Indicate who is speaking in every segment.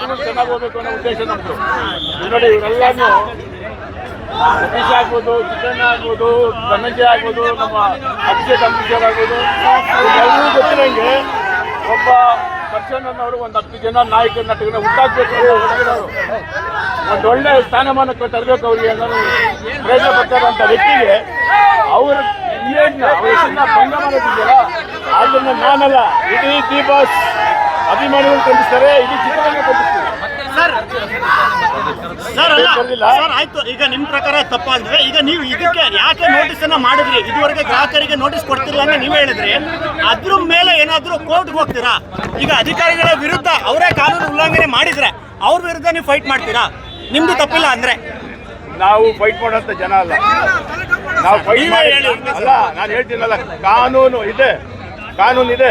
Speaker 1: ಚೆನ್ನಾಗಿ ಅನ್ನೋ ಉದ್ದೇಶ ಈಗ ನೋಡಿ ಇವರೆಲ್ಲಾನು ಸತೀಶ್ ಆಗ್ಬೋದು ಚಿಕ್ಕಣ್ಣ ಆಗ್ಬೋದು, ಧನಂಜಯ ಆಗ್ಬೋದು, ನಮ್ಮ ಅಭಿಷೇಕ್ ಅಂಬರೀಶರ್ ಆಗ್ಬೋದು. ಎಲ್ಲರೂ ಗೊತ್ತಿರಂಗೆ ಒಬ್ಬ ಪರ್ಸನ್ ಅನ್ನೋರು ಒಂದು ಹತ್ತು ಜನ ನಾಯಕ ನಟಗಳನ್ನ ಹುಟ್ಟಾಕ್ಬೇಕು ಒಂದು ಒಳ್ಳೆ ಸ್ಥಾನಮಾನಕ್ಕೆ ತರಬೇಕು ಅವ್ರಿಗೆ ಅನ್ನೋ ಪ್ರಯತ್ನ ಪಡ್ತಾರಂತ ವ್ಯಕ್ತಿಗೆ ಅವ್ರ ಇಮೇಜ್ನ ಅವ್ರ ಭಂಗ ಮಾಡೋದಿದೆಯಲ್ಲ? ಅದನ್ನ ನಾನಲ್ಲ, ಇಡೀ ದಿ ಬಾಸ್. ಅಭಿಮಾನಿಗಳು ಖಂಡಿಸ್ತಾರೆ ಇಡೀ ಚಿತ್ರರಂಗ ಖಂಡಿಸ್ತಾರೆ
Speaker 2: ಸರ್ ಸರ್ ಅಲ್ಲ? ಸರ್ ಆಯ್ತು. ಈಗ ನಿಮ್ ಪ್ರಕಾರ ತಪ್ಪಾಗಿದೆ. ಈಗ ನೀವು ಇದಕ್ಕೆ ಯಾಕೆ ನೋಟಿಸ್ ಅನ್ನ ಮಾಡಿದ್ರಿ? ಇದುವರೆಗೆ ಗ್ರಾಹಕರಿಗೆ ನೋಟಿಸ್ ಕೊಡ್ತಿಲ್ಲ ಅಂತ ನೀವು ಹೇಳಿದ್ರಿ. ಅದ್ರ ಮೇಲೆ ಏನಾದ್ರೂ ಕೋರ್ಟ್ಗೆ ಹೋಗ್ತೀರಾ? ಈಗ ಅಧಿಕಾರಿಗಳ ವಿರುದ್ಧ ಅವರೇ ಕಾನೂನು ಉಲ್ಲಂಘನೆ ಮಾಡಿದ್ರೆ ಅವ್ರ ವಿರುದ್ಧ ನೀವು ಫೈಟ್ ಮಾಡ್ತೀರಾ? ನಿಮ್ದು ತಪ್ಪಿಲ್ಲ ಅಂದ್ರೆ.
Speaker 1: ನಾವು ಫೈಟ್ ಮಾಡೋಂಥ ಜನ ಅಲ್ಲ. ನಾವು ಫೈಟ್. ಅಲ್ಲ ನಾನು ಹೇಳ್ತೀನಲ್ಲ ಕಾನೂನು ಇದೆ. ಕಾನೂನು ಇದೆ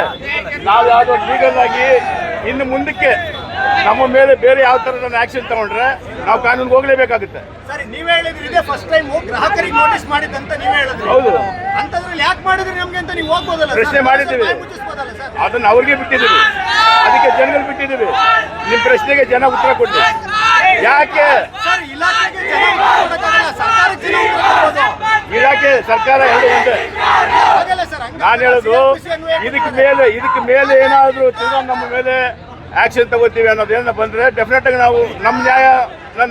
Speaker 1: ನಾವು ಯಾವುದೋ ಲೀಗಲ್ ಆಗಿ ಇನ್ನು ಮುಂದಕ್ಕೆ ನಮ್ಮ ಮೇಲೆ ಬೇರೆ ಯಾವ ಥರದ ಆಕ್ಷನ್ ತಗೊಂಡ್ರೆ ನಾವು ಕಾನೂನಿಗೆ ಹೋಗ್ಲೇಬೇಕಾಗುತ್ತೆ.
Speaker 2: ಸರಿ ನೀವೇ ಹೇಳಿದ್ರಿ ಇದೇ ಫಸ್ಟ್ ಟೈಮ್ ಗ್ರಾಹಕರಿಗೆ ನೋಟಿಸ್ ಮಾಡಿದಂತ ನೀವೇ ಹೇಳಿದ್ರಿ.
Speaker 1: ಹೌದು.
Speaker 2: ಅಂತಂದ್ರೆ ಯಾಕೆ ಮಾಡಿದ್ರಿ ನಮ್ಗೆ ಅಂತ ನೀವು ಹೋಗ್ಬೋದಲ್ಲ
Speaker 1: ಪ್ರಶ್ನೆ ಮಾಡಿದ್ದೀವಿ. ಅದನ್ನ ಅವ್ರಿಗೆ ಬಿಟ್ಟಿದ್ದೀವಿ. ಅದಕ್ಕೆ ಜನಗಳು ಬಿಟ್ಟಿದ್ದೀವಿ. ನಿಮ್ಮ ಪ್ರಶ್ನೆಗೆ ಜನ ಉತ್ತರ ಕೊಟ್ಟು ಯಾಕೆ. ಇಲಾಖೆ ಸರ್ಕಾರ ಎರಡು ಒಂದೇ ನಾನು ಹೇಳೋದು, ಇದಕ್ಕೆ ಮೇಲೆ ಇದಕ್ಕೆ ಮೇಲೆ ಏನಾದರೂ ತಿರ್ಗಾ ನಮ್ಮ ಮೇಲೆ ಆಕ್ಷನ್ ತಗೋತೀವಿ ಅನ್ನೋದೇನ ಬಂದರೆ ಡೆಫಿನೆಟ್ ಆಗಿ ನಾವು, ನಮ್ಮ ನ್ಯಾಯ,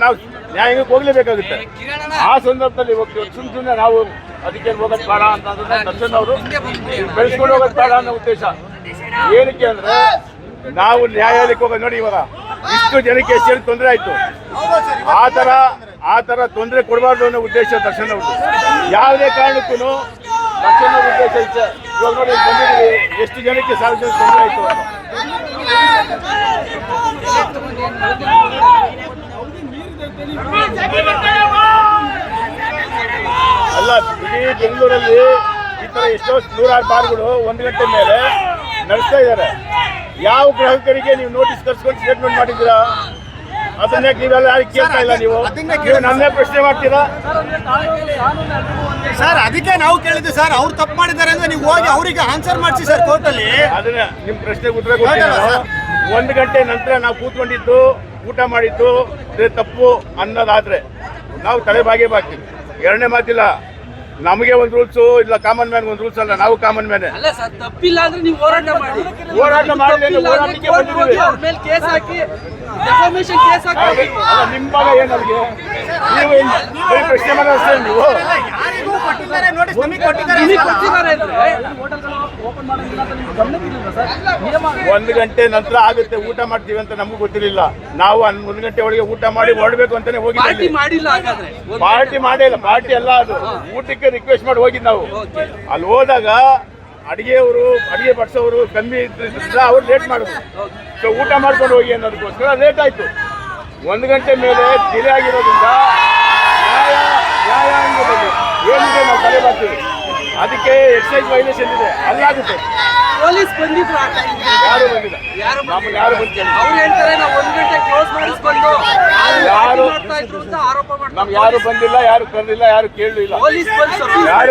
Speaker 1: ನಾವು ನ್ಯಾಯಕ್ಕೆ ಹೋಗ್ಲೇಬೇಕಾಗುತ್ತೆ. ಆ ಸಂದರ್ಭದಲ್ಲಿ ಹೋಗ್ತೀವಿ. ಸುಮ್ ಸುಮ್ಮನೆ ನಾವು ಅದಕ್ಕೆ ಹೋಗೋದು ಬೇಡ ಅಂತ ದರ್ಶನ್ ಅವರು ಬೆಳೆಸ್ಕೊಂಡು ಹೋಗೋದು ಬೇಡ ಅನ್ನೋ ಉದ್ದೇಶ. ಏನಕ್ಕೆ ಅಂದ್ರೆ, ನಾವು ನ್ಯಾಯಾಲಯಕ್ಕೆ ಹೋಗೋದು ನೋಡಿ ಇವಾಗ. ಇಷ್ಟು ಜನಕ್ಕೆ ಎಷ್ಟು ತೊಂದರೆ ಆಯಿತು. ಆ ಥರ ಆ ಥರ ತೊಂದರೆ ಕೊಡಬಾರ್ದು ಅನ್ನೋ ಉದ್ದೇಶ ದರ್ಶನ್ ಅವರು ಯಾವುದೇ ಕಾರಣಕ್ಕೂ ಅವ್ರ ಉದ್ದೇಶ ಇচ্ছে ಇವಾಗ ನೋಡಿ ಬಂದಿದ್ದೀವಿ. ಎಷ್ಟು ಜನಕ್ಕೆ ಸಾರ್ವಜನಿಕ ಜನ ತೊಂದರೆ ಆಯ್ತು ಅಲ್ಲ, ಇಡೀ ಬೆಂಗಳೂರಲ್ಲಿ ಈ ಥರ ಎಷ್ಟೋ ನೂರಾರು ಬಾರ್ಗಳು ಒಂದು ಗಂಟೆ ಮೇಲೆ ನಡೆಸ್ತಾ ಯಾವ ಗ್ರಾಹಕರಿಗೆ ನೀವು ನೋಟಿಸ್ ಕರ್ಸ್ಕೊಂಡು ಸ್ಟೇಟ್ಮೆಂಟ್ ಮಾಡಿದ್ದೀರಾ? ಅದನ್ನ ನೀವೆಲ್ಲ ಯಾರಿಗೆ ಕೇಳ್ತಾ ಇಲ್ಲ ನೀವು? ನನ್ನೇ ಪ್ರಶ್ನೆ ಮಾಡ್ತೀರಾ?
Speaker 2: ಸರ್ ಅದಕ್ಕೆ ನಾವು ಕೇಳಿದ್ವಿ ಸರ್ ಅವ್ರು ತಪ್ಪು ಮಾಡಿದ್ದಾರೆ ಅಂದ್ರೆ ನೀವು ಹೋಗಿ ಅವರಿಗೆ ಆನ್ಸರ್ ಮಾಡಿಸಿ ಸರ್ ಕೋರ್ಟಲ್ಲಿ
Speaker 1: ಅದನ್ನ ನಿಮ್ ಪ್ರಶ್ನೆಗೆ ಉತ್ತರ ಕೊಡ್ತೀನಿ ಒಂದು ಗಂಟೆ ನಂತರ ನಾವು ಕೂತ್ಕೊಂಡಿದ್ದು ಊಟ ಮಾಡಿದ್ದು ತಪ್ಪು ಅನ್ನೋದಾದ್ರೆ ನಾವು ತಲೆಬಾಗೇ ಬಾಕ್ತೀವಿ. ಎರಡನೇ ಮಾತಿಲ್ಲ. ನಮಗೆ ಒಂದು ರೂಲ್ಸು ಇಲ್ಲ ಕಾಮನ್ ಮ್ಯಾನ್ ಒಂದು ರೂಲ್ಸ್ ಅಲ್ಲ ನಾವು ಕಾಮನ್ ಮ್ಯಾನ್
Speaker 3: ಅಲ್ಲ ಸರ್ ತಪ್ಪಿಲ್ಲ ಅಂದ್ರೆ ನೀವು ಹೋರಾಟ ಮಾಡಿ
Speaker 1: ಹೋರಾಟ ಮಾಡಿ
Speaker 3: ತಪ್ಪಿಲ್ಲ
Speaker 1: ಹೋರಾಟಕ್ಕೆ ಬಂದಿದ್ದೀವಿ.
Speaker 3: ಅವ್ರ ಮೇಲೆ ಕೇಸ್ ಹಾಕಿ ಕೇಸ್ ಹಾಕಿ.
Speaker 1: ಅಲ್ಲ ನಿಮ್ಮ ಭಾಗ ಏನು ಅಲ್ಲಿಗೆ ನೀವು ಪ್ರಶ್ನೆ ಮಾಡೋದು ಅಷ್ಟೇ ನೀವು?
Speaker 2: ಕೊಟ್ಟಿದ್ದಾರೆ ನೋಟಿಸ್ ನಮಗೆ ಕೊಟ್ಟಿದ್ದಾರೆ
Speaker 3: ನಿಮಗೆ ಕೊಟ್ಟಿದ್ದಾರೆ ಅಂದ್ರೆ ಓಪನ್ ಮಾಡೋದಿಲ್ಲ ಅಂತ ನಿಮ್ಗೆ ಗಮನಕ್ಕಿಲ್ಲ ಸರ್? ನಿಯಮ
Speaker 1: ಒಂದು ಗಂಟೆ ನಂತರ ಆಗುತ್ತೆ ಊಟ ಮಾಡ್ತೀವಿ ಅಂತ ನಮಗೂ ಗೊತ್ತಿರಲಿಲ್ಲ. ನಾವು ಒಂದು ಗಂಟೆ ಒಳಗೆ ಊಟ ಮಾಡಿ ಹೊರಡ್ಬೇಕು ಅಂತಾನೆ
Speaker 3: ಪಾರ್ಟಿ
Speaker 1: ಹೋಗಿದ್ದೀವಿ
Speaker 3: ಮಾಡಿಲ್ಲ ಹಾಗಾದ್ರೆ.
Speaker 1: ಪಾರ್ಟಿ ಮಾಡೇ ಇಲ್ಲ ಪಾರ್ಟಿ ಅಲ್ಲ ಅದು. ಊಟಕ್ಕೆ ರಿಕ್ವೆಸ್ಟ್ ಮಾಡಿ ಹೋಗಿದ್ ನಾವು. ಅಲ್ಲಿ ಹೋದಾಗ ಅಡಿಗೆಯವರು ಅಡಿಗೆ ಬಡಿಸೋರು ಕಮ್ಮಿ ಅವ್ರು ಲೇಟ್ ಮಾಡಿದ್ರು ಸೊ ಊಟ ಮಾಡ್ಕೊಂಡು ಹೋಗಿ ಅನ್ನೋದಕ್ಕೋಸ್ಕರ ಲೇಟ್ ಆಯ್ತು. ಒಂದು ಗಂಟೆ ಮೇಲೆ ಡಿಲೇ ಆಗಿರೋದ್ರಿಂದ ನ್ಯಾಯಾಂಗದಲ್ಲಿ ಏನಿದೆ ನಾವು ತಲೆ ಬರ್ತೀವಿ ಅದಕ್ಕೆ ಎಕ್ಸೈಸ್ ವೈಲೇಷನ್ ಇದೆ. ಅಲ್ಲಾಗುತ್ತೆ.
Speaker 3: ಪೊಲೀಸ್ ಬಂದಿದ್ರು ಆ
Speaker 1: ಯಾರು ಬಂದಿಲ್ಲ.
Speaker 3: ಯಾರು
Speaker 1: ನಮ್ಮನ್ನ ಯಾರು ಬಂದಿಲ್ಲ.
Speaker 3: ಅವ್ರು ಹೇಳ್ತಾರೆ ನಾವು ಒಂದ್ ಗಂಟೆ ಕ್ಲೋಸ್ ಮಾಡಿಸ್ಕೊಂಡು ಅಲ್ಲಿ
Speaker 1: ಯಾರು-
Speaker 3: party ಮಾಡ್ತಾ ಇದ್ರು ಅಂತ ಆರೋಪ ಮಾಡ್ತಾರೆ.
Speaker 1: ನಮ್ಗೆ ಯಾರು ಬಂದಿಲ್ಲ ಯಾರು ಕರೆದಿಲ್ಲ ಯಾರು ಕೇಳಲಿಲ್ಲ.
Speaker 3: ಪೊಲೀಸ್ ಬಂದು
Speaker 1: ಯಾರು